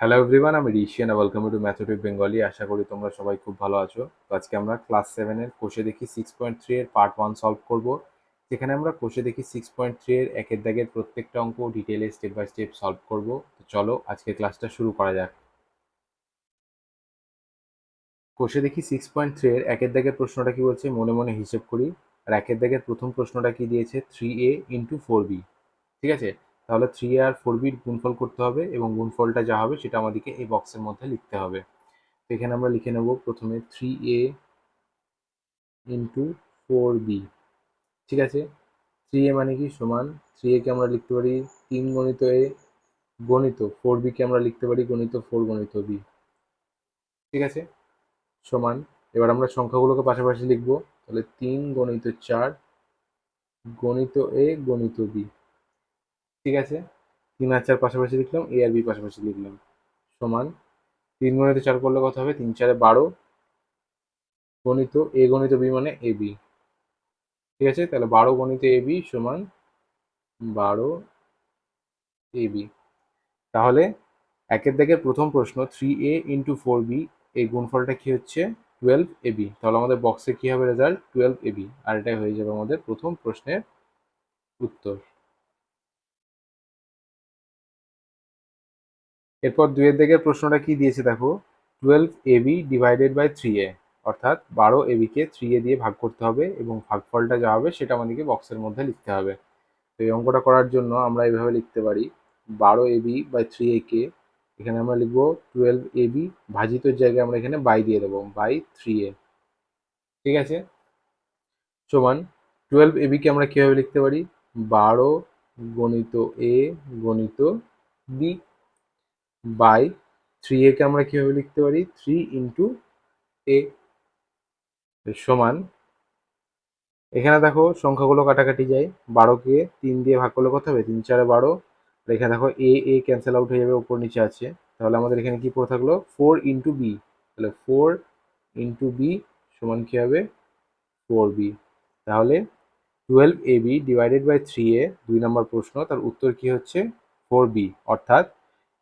Hello everyone আমি Rishiyan welcome to mathematic Bengali আশা করি তোমরা সবাই খুব ভালো আছো। তো আজকে আমরা ক্লাস সেভেনের কোষে দেখি সিক্স পয়েন্ট থ্রি এর পার্ট ওয়ান সলভ করব। যেখানে আমরা কোষে দেখি সিক্স পয়েন্ট থ্রি এর একের দাগের প্রত্যেকটা অঙ্ক ডিটেলে স্টেপ বাই স্টেপ সলভ করব। তো চলো আজকে ক্লাসটা শুরু করা যাক। কোষে দেখি সিক্স পয়েন্ট থ্রি এর একের দাগের প্রশ্নটা কি বলছে? মনে মনে হিসেব করি। আর একের দাগের প্রথম প্রশ্নটা কি দিয়েছে? Three A into four B ঠিক আছে? তাহলে থ্রি আর ফোর বির গুণফল করতে হবে এবং গুণফলটা যা হবে সেটা আমাদেরকে এই বক্সের মধ্যে লিখতে হবে। তো এখানে আমরা লিখে নেব প্রথমে three A into four B ঠিক আছে? থ্রি এ মানে কি? সমান থ্রি একে আমরা লিখতে পারি তিন গণিত এ গণিত ফোর বিকে আমরা লিখতে পারি গণিত ফোর গণিত বি ঠিক আছে? সমান, এবার আমরা সংখ্যাগুলোকে পাশাপাশি লিখব। তাহলে তিন গণিত চার, গণিত এ গণিত বি ঠিক আছে? তিন আর চার পাশাপাশি লিখলাম, এ আর বি পাশাপাশি লিখলাম। সমান। তিন গণিত চার করলে কত হবে? তিন চারে বারো। গণিত, এ গণিত বি মানে এ বি। ঠিক আছে? তাহলে বারো গণিত এ বি সমান বারো এ বি। তাহলে একের দিকে প্রথম প্রশ্ন three A into four B এই গুণফলটা কি হচ্ছে? টুয়েলভ এ বি তাহলে আমাদের বক্সে কি হবে রেজাল্ট টুয়েলভ এ বি আর এটাই হয়ে যাবে আমাদের প্রথম প্রশ্নের উত্তর। এরপর দুইয়ের দিকের প্রশ্নটা কি দিয়েছে দেখো? Twelve AB divided by three A অর্থাৎ বারো এবিকে থ্রি এ দিয়ে ভাগ করতে হবে এবং ভাগফলটা যা হবে সেটা আমাদেরকে বক্সের মধ্যে লিখতে হবে। তো এই অঙ্কটা করার জন্য আমরা এইভাবে লিখতে পারি, বারো এবি বাই থ্রি এ কে এখানে আমরা লিখব টুয়েলভ এবি ভাজিতর জায়গায় আমরা এখানে বাই দিয়ে দেবো বাই থ্রি এ ঠিক আছে? সমান টুয়েলভ এবিকে আমরা কীভাবে লিখতে পারি? বারো গণিত এ গণিত বি বাই থ্রি একে আমরা কীভাবে লিখতে পারি? থ্রি ইন্টু এ সমান, এখানে দেখো সংখ্যাগুলো কাটাকাটি যায়। বারোকে তিন দিয়ে ভাগ করলে কত হবে? তিন চারে বারো। আর এখানে দেখো এ এ ক্যান্সেল আউট হয়ে যাবে, উপর নিচে আছে। তাহলে আমাদের এখানে কি পড়ে থাকল? ফোর ইন্টু বি তাহলে ফোর ইন্টু বি সমান কী হবে? ফোর বি তাহলে twelve A B divided by three A দুই নম্বর প্রশ্ন, তার উত্তর কি হচ্ছে? ফোর বি অর্থাৎ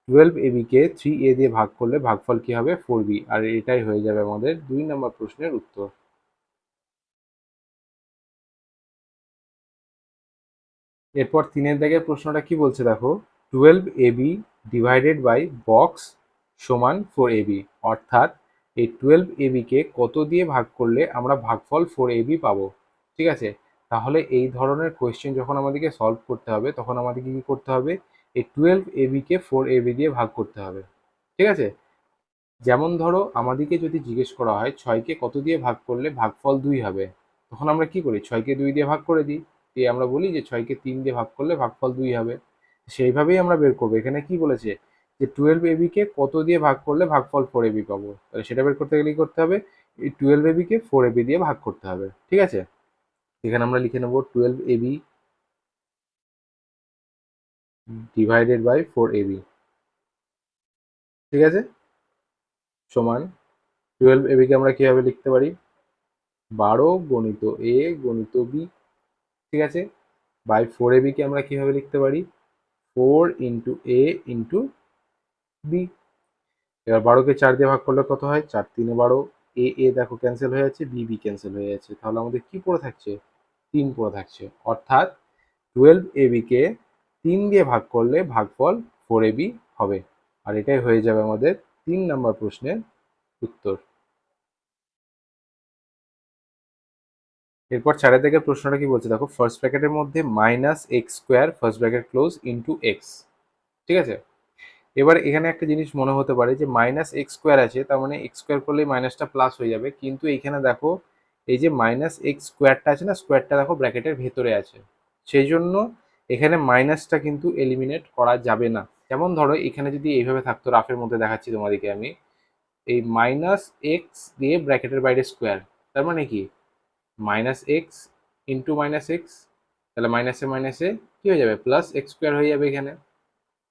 টুয়েলভ এবিকে থ্রি এ দিয়ে ভাগ করলে ভাগফল কি হবে? ফোর বি আর এটাই হয়ে যাবে আমাদের দুই নম্বর প্রশ্নের উত্তর। এরপর তিনের দাগের প্রশ্নটা কি বলছে দেখো? Twelve AB divided by box সমান ফোর এবি অর্থাৎ এই টুয়েলভ এবিকে কত দিয়ে ভাগ করলে আমরা ভাগফল ফোর এবি পাবো? ঠিক আছে? তাহলে এই ধরনের কোয়েশ্চেন যখন আমাদেরকে সলভ করতে হবে, তখন আমাদেরকে কি করতে হবে? এই টুয়েলভ এবিকে ফোর এবি দিয়ে ভাগ করতে হবে। ঠিক আছে? যেমন ধরো আমাদেরকে যদি জিজ্ঞেস করা হয় ছয়কে কত দিয়ে ভাগ করলে ভাগফল দুই হবে? তখন আমরা কি করি? ছয়কে দুই দিয়ে ভাগ করে দিই। দিয়ে আমরা বলি যে ছয়কে তিন দিয়ে ভাগ করলে ভাগফল দুই হবে। সেইভাবেই আমরা বের করব। এখানে কি বলেছে? যে টুয়েলভ এবিকে কত দিয়ে ভাগ করলে ভাগফল ফোর এবি পাবো? তাহলে সেটা বের করতে গেলে কি করতে হবে। এই টুয়েলভ এবিকে ফোর এবি দিয়ে ভাগ করতে হবে। ঠিক আছে? এখানে আমরা লিখে নেব twelve AB divided by four AB ঠিক আছে? সমান টুয়েলভ এবিকে আমরা কীভাবে লিখতে পারি? বারো গণিত এ গণিত বি ঠিক আছে? বাই ফোর এবিকে আমরা কীভাবে লিখতে পারি? Four into A into B এবার বারোকে চার দিয়ে ভাগ করলে কত হয়? চার তিনে বারো। এ এ দেখো ক্যান্সেল হয়ে যাচ্ছে বি বি ক্যান্সেল হয়ে যাচ্ছে। তাহলে আমাদের কি পড়ে থাকছে? তিন পড়ে থাকছে। অর্থাৎ টুয়েলভ এবিকে তিন দিয়ে ভাগ করলে ভাগফল ফোর এবি হবে। আর এটাই হয়ে যাবে আমাদের তিন নম্বর প্রশ্নের উত্তর। এরপর চারের দিকের প্রশ্নটা কি বলছে? দেখো ফার্স্ট ব্র্যাকেটের মধ্যে minus x square first bracket close into x ঠিক আছে? এবার এখানে একটা জিনিস মনে হতে পারে যে মাইনাস এক্স স্কোয়ার আছে, তার মানে এক্স স্কোয়ার করলেই মাইনাসটা প্লাস হয়ে যাবে। কিন্তু এইখানে দেখো, এই যে মাইনাস এক্স স্কোয়ারটা আছে না স্কোয়ারটা দেখো ব্র্যাকেটের ভেতরে আছে। সেই জন্য এখানে মাইনাসটা কিন্তু এলিমিনেট করা যাবে না। যেমন ধরো, এখানে যদি এইভাবে থাকতো, রাফের মধ্যে দেখাচ্ছি তোমাদেরকে আমি। এই মাইনাস এক্স দিয়ে ব্র্যাকেটের বাইরে স্কোয়ার তার মানে কি? Minus x into minus x তাহলে মাইনাসে মাইনাসে কী হয়ে যাবে? প্লাস এক্স স্কোয়ার হয়ে যাবে এখানে।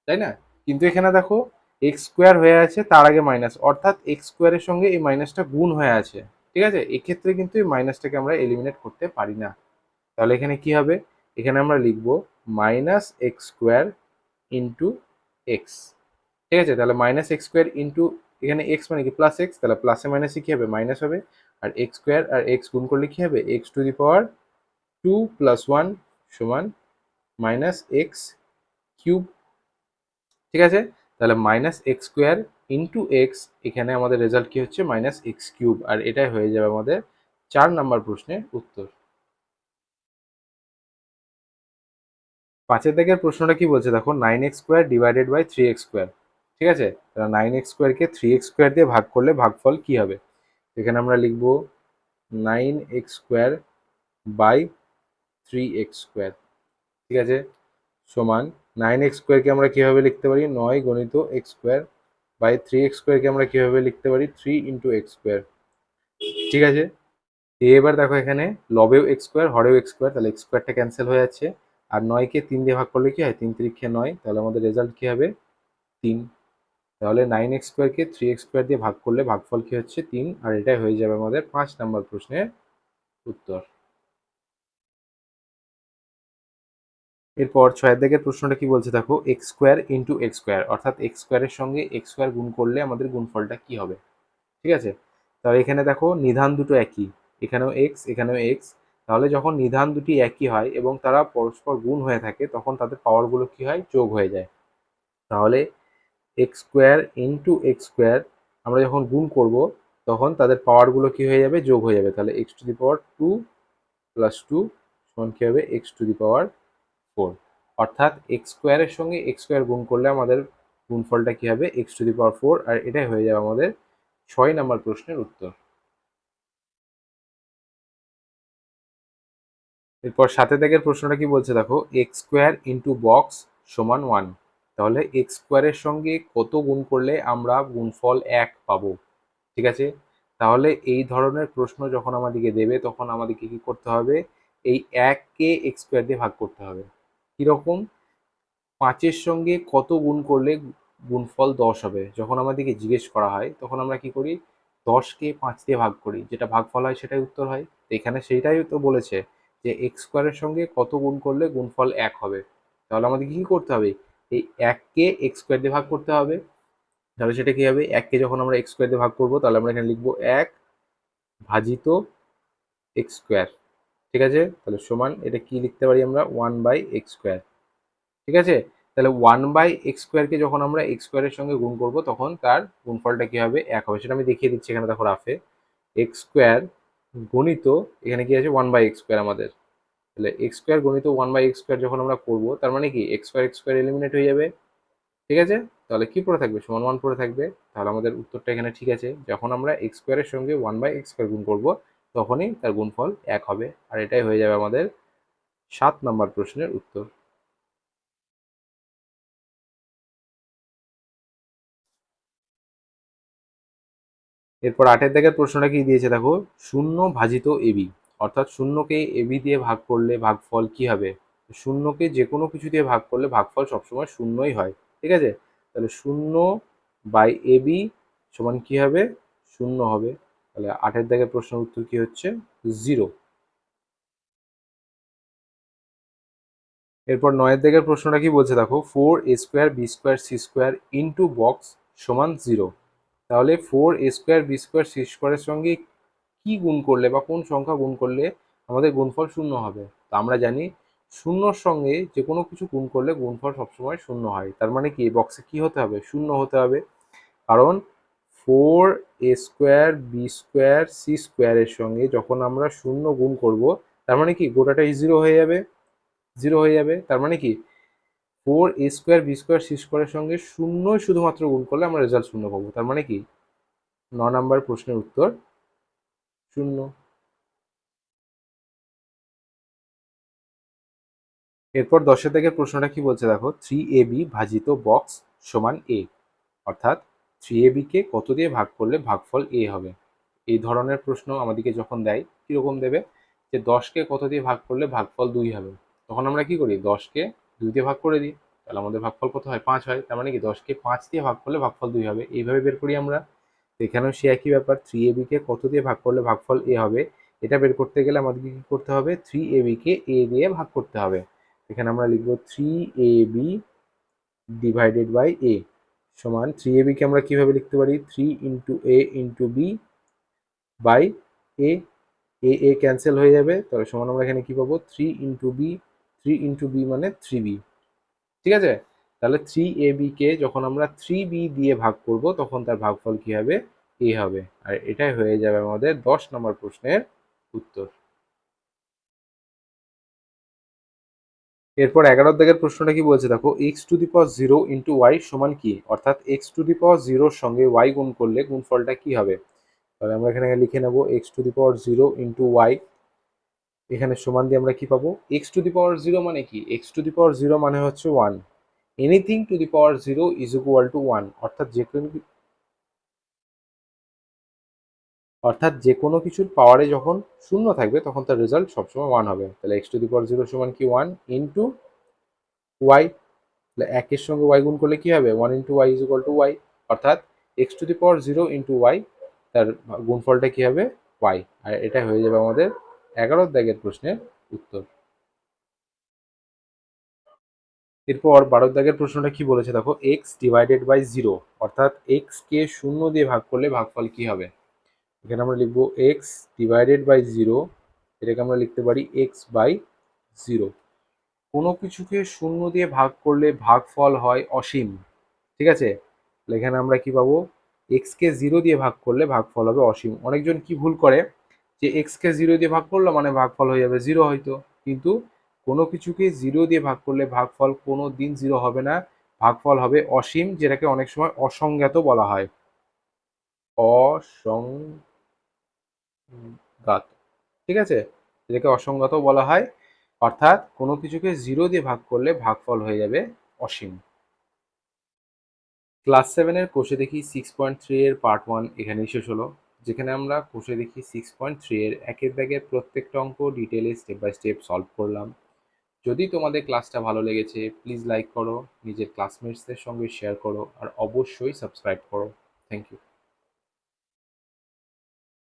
তাই না? কিন্তু এখানে দেখো এক্স স্কোয়ার হয়ে আছে, তার আগে মাইনাস অর্থাৎ এক্স স্কোয়ারের সঙ্গে এই মাইনাসটা গুণ হয়ে আছে। ঠিক আছে? এক্ষেত্রে কিন্তু এই মাইনাসটাকে আমরা এলিমিনেট করতে পারি না। তাহলে এখানে কি হবে? এখানে আমরা লিখব minus x square into x ঠিক আছে? তাহলে মাইনাস এক্স স্কোয়ার ইন্টু এখানে এক্স মানে কি? প্লাস এক্স তাহলে প্লাসে মাইনাসে কী হবে? মাইনাস হবে। আর এক্স স্কোয়ার আর এক্স গুণ করলে কী হবে? X to the power two plus one সমান মাইনাস এক্স কিউব ঠিক আছে? তাহলে minus x square into x এখানে আমাদের রেজাল্ট কি হচ্ছে? মাইনাস এক্স কিউব আর এটাই হয়ে যাবে আমাদের চার নাম্বার প্রশ্নের উত্তর। পাঁচের দিকের প্রশ্নটা কি বলছে? দেখো nine x square divided by three x square ঠিক আছে? তাহলে নাইন এক্স স্কোয়ারকে থ্রি এক্স স্কোয়ার দিয়ে ভাগ করলে ভাগফল কি হবে? এখানে আমরা লিখব nine x square by three x square ঠিক আছে? সমান নাইন এক্স স্কোয়ারকে আমরা কীভাবে লিখতে পারি? নয় গণিত x square by three x স্কোয়ারকে আমরা কীভাবে লিখতে পারি? থ্রি ইন্টু এক্স স্কোয়ার ঠিক আছে? এবার দেখো এখানে লবেও এক্স স্কোয়ার হরেও এক্স স্কোয়ার তাহলে এক্স স্কোয়ারটা ক্যান্সেল হয়ে যাচ্ছে। আর নয়কে তিন দিয়ে ভাগ করলে কি হয়? তিন তিরিক্ষে নয়। তাহলে আমাদের রেজাল্ট কী হবে? তিন। তাহলে নাইন এক্স স্কোয়ারকে থ্রি এক্স স্কোয়ার দিয়ে ভাগ করলে ভাগফল কী হচ্ছে? তিন। আর এটাই হয়ে যাবে আমাদের পাঁচ নাম্বার প্রশ্নের উত্তর। এরপর ছয়ের দিকের প্রশ্নটা কি বলছে দেখো? X square into x square অর্থাৎ এক্স স্কোয়ারের সঙ্গে এক্স স্কোয়ার গুণ করলে আমাদের গুণফলটা কি হবে? ঠিক আছে? তাহলে এখানে দেখো, নিধান দুটো একই। এখানেও এক্স এখানেও এক্স তাহলে যখন নিধান দুটি একই হয় এবং তারা পরস্পর গুণ হয়ে থাকে, তখন তাদের পাওয়ারগুলো কি হয়? যোগ হয়ে যায়। তাহলে x square into x square আমরা যখন গুণ করব, তখন তাদের পাওয়ারগুলো কি হয়ে যাবে? যোগ হয়ে যাবে। তাহলে x to the power two plus two সমান কী হবে? X to the power four অর্থাৎ এক্স স্কোয়ারের সঙ্গে এক্স স্কোয়ার গুণ করলে আমাদের গুণফলটা কী হবে? X to the power four আর এটাই হয়ে যাবে আমাদের ছয় নম্বর প্রশ্নের উত্তর। এরপর সাথে দিকের প্রশ্নটা কি বলছে দেখো এক্স স্কোয়ার ইন্টু বক্স সমান ওয়ান তাহলে এক্স স্কোয়ারের সঙ্গে কত গুণ করলে আমরা গুণফল এক পাবো? ঠিক আছে? তাহলে এই ধরনের প্রশ্ন যখন আমাদেরকে দেবে, তখন আমাদেরকে কি করতে হবে? এই এককে এক্স স্কোয়ার দিয়ে ভাগ করতে হবে। কীরকম? পাঁচের সঙ্গে কত গুণ করলে গুণফল দশ হবে? যখন আমাদেরকে জিজ্ঞেস করা হয়, তখন আমরা কি করি? দশকে পাঁচ দিয়ে ভাগ করি। যেটা ভাগফল হয়, সেটাই উত্তর হয়। এখানে সেইটাই তো বলেছে। যে এক্স স্কোয়ারের সঙ্গে কত গুণ করলে গুণফল এক হবে? তাহলে আমাদের কী করতে হবে? এই এককে এক্স স্কোয়ার দিয়ে ভাগ করতে হবে। তাহলে সেটা কী হবে? এককে যখন আমরা এক্স স্কোয়ার দিয়ে ভাগ করব, তাহলে আমরা এখানে লিখব এক ভাজিত এক্স স্কোয়ার ঠিক আছে? তাহলে সমান, এটা কি লিখতে পারি আমরা? ওয়ান বাই এক্স স্কোয়ার ঠিক আছে? তাহলে ওয়ান বাই এক্স স্কোয়ারকে যখন আমরা এক্স স্কোয়ারের সঙ্গে গুণ করব, তখন তার গুণফলটা কী হবে? এক হবে। সেটা আমি দেখিয়ে দিচ্ছি এখানে, দেখো, রাফে। এক্স স্কোয়ার গণিত এখানে কি আছে? ওয়ান বাই এক্স স্কোয়ার আমাদের। তাহলে এক্স স্কোয়ার গণিত ওয়ান বাই এক্স স্কোয়ার যখন আমরা করব, তার মানে কি? X square x square eliminate হয়ে যাবে। ঠিক আছে? তাহলে কি পড়ে থাকবে? সমান ওয়ান পড়ে থাকবে। তাহলে আমাদের উত্তরটা এখানে ঠিক আছে। যখন আমরা এক্স স্কোয়ারের সঙ্গে ওয়ান বাই এক্স স্কোয়ার গুণ করব, তখনই তার গুণফল এক হবে। আর এটাই হয়ে যাবে আমাদের সাত নম্বর প্রশ্নের উত্তর। এরপর আটের দাগের প্রশ্নটা কি দিয়েছে দেখো? শূন্য ভাজিত এবি অর্থাৎ শূন্যকে এবি দিয়ে ভাগ করলে ভাগফল কি হবে? শূন্যকে যে কোনো কিছু দিয়ে ভাগ করলে ভাগফল সবসময় শূন্যই হয়। ঠিক আছে? তাহলে শূন্য বাই এবি সমান কি হবে? শূন্য হবে। তাহলে আটের দাগের প্রশ্নের উত্তর কি হচ্ছে? জিরো। এরপর নয়ের দিকের প্রশ্নটা কি বলছে দেখো? Four A square B square C square into box সমান জিরো। তাহলে four A square B square C স্কোয়ারের সঙ্গে কি গুণ করলে বা কোন সংখ্যা গুণ করলে আমাদের গুণফল শূন্য হবে? তো আমরা জানি শূন্যর সঙ্গে যে কোনো কিছু গুণ করলে গুণফল সবসময় শূন্য হয়। তার মানে কি? বক্সে কি হতে হবে? শূন্য হতে হবে। কারণ four A square B square C স্কোয়ারের সঙ্গে যখন আমরা শূন্য গুণ করব, তার মানে কি? গোটাটাই জিরো হয়ে যাবে। জিরো হয়ে যাবে। তার মানে কি? Four A square B square C স্কোয়ারের সঙ্গে শূন্যই শুধুমাত্র গুণ করলে আমরা রেজাল্ট শূন্য পাবো। তার মানে কি? ন নাম্বার প্রশ্নের উত্তর শূন্য। এরপর দশের থেকে প্রশ্নটা কি বলছে দেখো? থ্রি এ বি ভাজিত বক্স সমান এ অর্থাৎ থ্রি এ বিকে কত দিয়ে ভাগ করলে ভাগফল এ হবে? এই ধরনের প্রশ্ন আমাদেরকে যখন দেয়, কীরকম দেবে? যে দশকে কত দিয়ে ভাগ করলে ভাগফল দুই হবে? তখন আমরা কি করি? দশকে দুই দিয়ে ভাগ করে দিই, তাহলে আমাদের ভাগফল কত হয়? পাঁচ হয়। তার মানে কি? দশকে পাঁচ দিয়ে ভাগ করলে ভাগফল দুই হবে। এইভাবে বের করি আমরা। এখানেও সে একই ব্যাপার। থ্রি এ বিকে কত দিয়ে ভাগ করলে ভাগফল এ হবে? এটা বের করতে গেলে আমাদেরকে কী করতে হবে? থ্রি এ বিকে এ দিয়ে ভাগ করতে হবে। এখানে আমরা লিখব three A B divided by A সমান থ্রি এ বিকে আমরা কীভাবে লিখতে পারি? Three into A into B by A A A cancel হয়ে যাবে। তাহলে সমান আমরা এখানে কী পাবো? Three into B three into B মানে থ্রি বি ঠিক আছে? তাহলে থ্রি এ বিকে যখন আমরা থ্রি বি দিয়ে ভাগ করব, তখন তার ভাগফল কী হবে? এ হবে। আর এটাই হয়ে যাবে আমাদের দশ নম্বর প্রশ্নের উত্তর। এরপর এগারো দাগের প্রশ্নটা কি বলছে? দেখো x to the power zero into y সমান কি? অর্থাৎ এক্স টু দি পাওয়ার জিরোর সঙ্গে ওয়াই গুণ করলে গুণফলটা কি হবে? তাহলে আমরা এখানে লিখে নেব x to the power zero into y এখানে সমান দিয়ে আমরা কি পাবো? X to the power zero মানে কি? X to the power zero মানে হচ্ছে one anything to the power zero is equal to one অর্থাৎ যে কোনো অর্থাৎ যে কোনো কিছুর পাওয়ারে যখন শূন্য থাকবে, তখন তার রেজাল্ট সবসময় ওয়ান হবে। তাহলে x to the power zero সমান কি? ওয়ান ইন্টু ওয়াই তাহলে একের সঙ্গে ওয়াই গুণ করলে কি হবে? One into y is equal to y অর্থাৎ x to the power zero into y তার গুণফলটা কি হবে? ওয়াই আর এটা হয়ে যাবে আমাদের এগারো দাগের প্রশ্নের উত্তর। এরপর বারো দাগের প্রশ্নটা কি বলেছে? দেখো এক্স ডিভাইডেড বাই জিরো অর্থাৎ এক্স কে শূন্য দিয়ে ভাগ করলে ভাগফল কি হবে? এখানে আমরা লিখব এক্স ডিভাইডেড বাই জিরো এটাকে আমরা লিখতে পারি এক্স বাই জিরো কোনো কিছুকে শূন্য দিয়ে ভাগ করলে ভাগফল হয় অসীম, ঠিক আছে? এখানে আমরা কি পাবো? এক্সকে জিরো দিয়ে ভাগ করলে ভাগফল হবে অসীম। অনেকজন কি ভুল করে? যে এক্সকে জিরো দিয়ে ভাগ করল মানে ভাগফল হয়ে যাবে জিরো হয়তো। কিন্তু কোনো কিছুকে জিরো দিয়ে ভাগ করলে ভাগফল কোনো দিন জিরো হবে না। ভাগফল হবে অসীম, যেটাকে অনেক সময় অসংজ্ঞাত বলা হয়। অসংজ্ঞাত, ঠিক আছে? যেটাকে অসংজ্ঞাত বলা হয়। অর্থাৎ কোনো কিছুকে জিরো দিয়ে ভাগ করলে ভাগফল হয়ে যাবে অসীম। ক্লাস সেভেনের কোষে দেখি সিক্স পয়েন্ট থ্রি এর পার্ট ওয়ান এখানেই শেষ হলো। যেখানে আমরা কোষে দেখি সিক্স পয়েন্ট থ্রি এর একের ব্যাগের প্রত্যেকটা অঙ্ক ডিটেলে স্টেপ বাই স্টেপ সলভ করলাম। যদি তোমাদের ক্লাসটা ভালো লেগেছে প্লিজ লাইক করো, নিজের ক্লাসমেটসদের সঙ্গে শেয়ার করো, আর অবশ্যই সাবস্ক্রাইব করো। Thank you